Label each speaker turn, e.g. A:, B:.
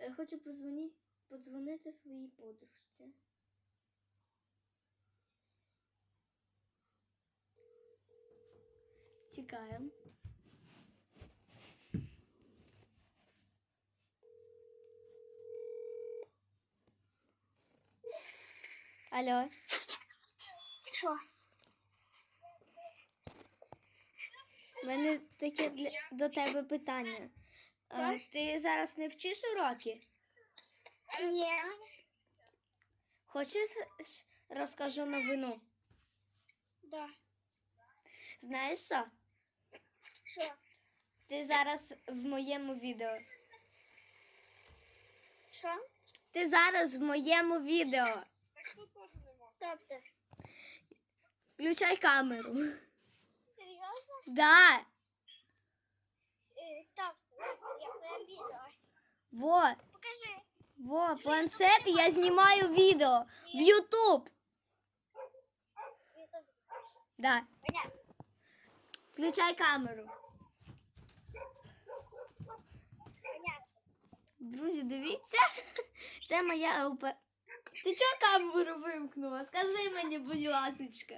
A: Е, Хочу позвонити, подзвонити своїй подружці. Чекаємо. Алло,
B: Що?
A: в мене таке для, до тебе питання.
B: Так?
A: Зараз не вчиш уроки?
B: Ні.
A: Хочеш розкажу новину?
B: Да.
A: Знаєш що?
B: Що?
A: Ти зараз в моєму відео.
B: Що?
A: Ти зараз в моєму відео.
B: Тобто?
A: Включай камеру.
B: Серйозно?
A: Да.
B: Е, Так, я в твоєму відео.
A: Во,
B: Покажи.
A: во, планшет, я знімаю відео в Ютуб. Да. Включай камеру. Друзі, дивіться. Це моя ЛП. Ти чого камеру вимкнула? Скажи мені, будь ласочка.